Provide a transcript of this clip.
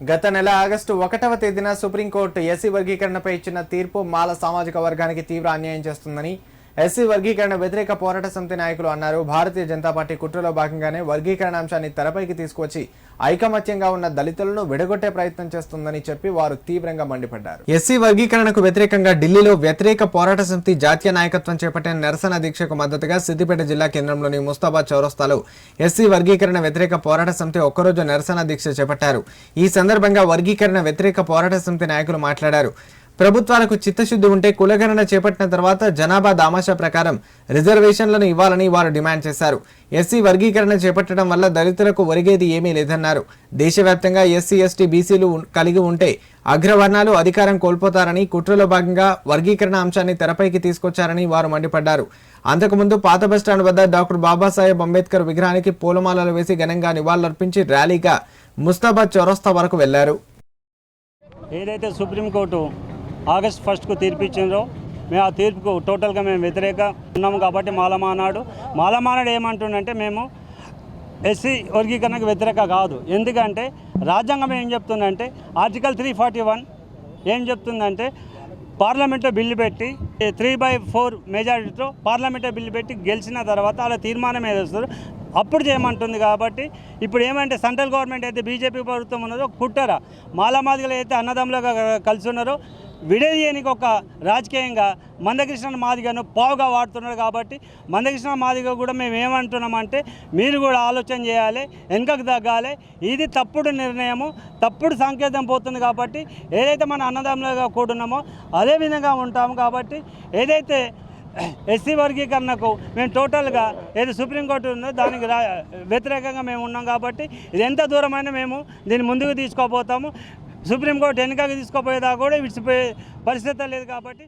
గత నెల ఆగస్టు ఒకటవ తేదీన సుప్రీంకోర్టు ఎస్సీ వర్గీకరణపై ఇచ్చిన తీర్పు మాల సామాజిక వర్గానికి తీవ్ర అన్యాయం చేస్తుందని ఎస్సీ వర్గీకరణ వ్యతిరేక పోరాట సమితి నాయకులు అన్నారు. భారతీయ జనతా పార్టీ కుట్రలో భాగంగానే వర్గీకరణ అంశాన్ని తెరపైకి తీసుకువచ్చి ఐకమత్యంగా ఉన్న దళితులను విడగొట్టే ప్రయత్నం చేస్తుందని చెప్పి వారు తీవ్రంగా మండిపడ్డారు. ఎస్సీ వర్గీకరణకు వ్యతిరేకంగా ఢిల్లీలో వ్యతిరేక పోరాట సమితి జాతీయ నాయకత్వం చేపట్టిన నిరసన దీక్షకు మద్దతుగా సిద్దిపేట జిల్లా కేంద్రంలోని ముస్తాబాద్ చౌరస్తాలో ఎస్సీ వర్గీకరణ వ్యతిరేక పోరాట సమితి ఒక్కరోజు నిరసన దీక్ష చేపట్టారు. ఈ సందర్భంగా వర్గీకరణ వ్యతిరేక పోరాట సమితి నాయకులు మాట్లాడారు. ప్రభుత్వాలకు చిత్తశుద్ధి ఉంటే కులగణన చేపట్టిన తర్వాత జనాభా దామాషా ప్రకారం రిజర్వేషన్లను ఇవ్వాలని వారు డిమాండ్ చేశారు. ఎస్సీ వర్గీకరణ చేపట్టడం వల్ల దళితులకు ఒరిగేది ఏమీ లేదన్నారు. దేశవ్యాప్తంగా ఎస్సీ ఎస్టీ బీసీలు కలిగి ఉంటే అగ్రవర్ణాలు అధికారం కోల్పోతారని కుట్రలో భాగంగా వర్గీకరణ అంశాన్ని తెరపైకి తీసుకొచ్చారని వారు మండిపడ్డారు. అంతకుముందు పాత బస్టాండ్ వద్ద డాక్టర్ బాబాసాహెబ్ అంబేద్కర్ విగ్రహానికి పూలమాలలు వేసి ఘనంగా నివాళులర్పించి ర్యాలీగా ముస్తాబాద్ చౌరస్తా వరకు వెళ్ళారు. ఏదైతే సుప్రీంకోర్టు ఆగస్ట్ ఫస్ట్కు తీర్పు మేము ఆ తీర్పుకు టోటల్గా మేము వ్యతిరేక ఉన్నాము కాబట్టి మాలమానాడు. మాలమానాడు ఏమంటుండంటే మేము ఎస్సీ వర్గీకరణకు వ్యతిరేక కాదు. ఎందుకంటే రాజ్యాంగం ఏం చెప్తుందంటే ఆర్టికల్ త్రీ ఫార్టీ వన్ ఏం చెప్తుందంటే పార్లమెంట్లో బిల్లు పెట్టి త్రీ బై ఫోర్ మెజారిటీతో పార్లమెంట్లో బిల్లు పెట్టి గెలిచిన తర్వాత అలా తీర్మానం ఏదొస్తారు అప్పుడు చేయమంటుంది కాబట్టి ఇప్పుడు ఏమంటే సెంట్రల్ గవర్నమెంట్ అయితే బీజేపీ ప్రభుత్వం ఉన్నదో కుట్టరా మాలామాదిగలు అయితే అన్నదమ్ములుగా కలిసి ఉన్నారో విడదీయనికి ఒక రాజకీయంగా మందకృష్ణ మాదిగను పావుగా వాడుతున్నాడు కాబట్టి మందకృష్ణ మాదిగ కూడా మేము ఏమంటున్నామంటే మీరు కూడా ఆలోచన చేయాలి వెనుకకు తగ్గాలి. ఇది తప్పుడు నిర్ణయము తప్పుడు సంకేతం పోతుంది కాబట్టి ఏదైతే మన అన్నదమ్ములుగా కూడున్నామో అదే విధంగా ఉంటాము కాబట్టి ఏదైతే ఎస్సీ వర్గీకరణకు మేము టోటల్గా ఏది సుప్రీంకోర్టు ఉందో దానికి రా వ్యతిరేకంగా మేము ఉన్నాం కాబట్టి ఇది ఎంత దూరమైనా మేము దీన్ని ముందుకు తీసుకోపోతాము. సుప్రీంకోర్టు వెనుకకి తీసుకోపోయేదా కూడా విడిచిపోయే పరిస్థితి లేదు కాబట్టి.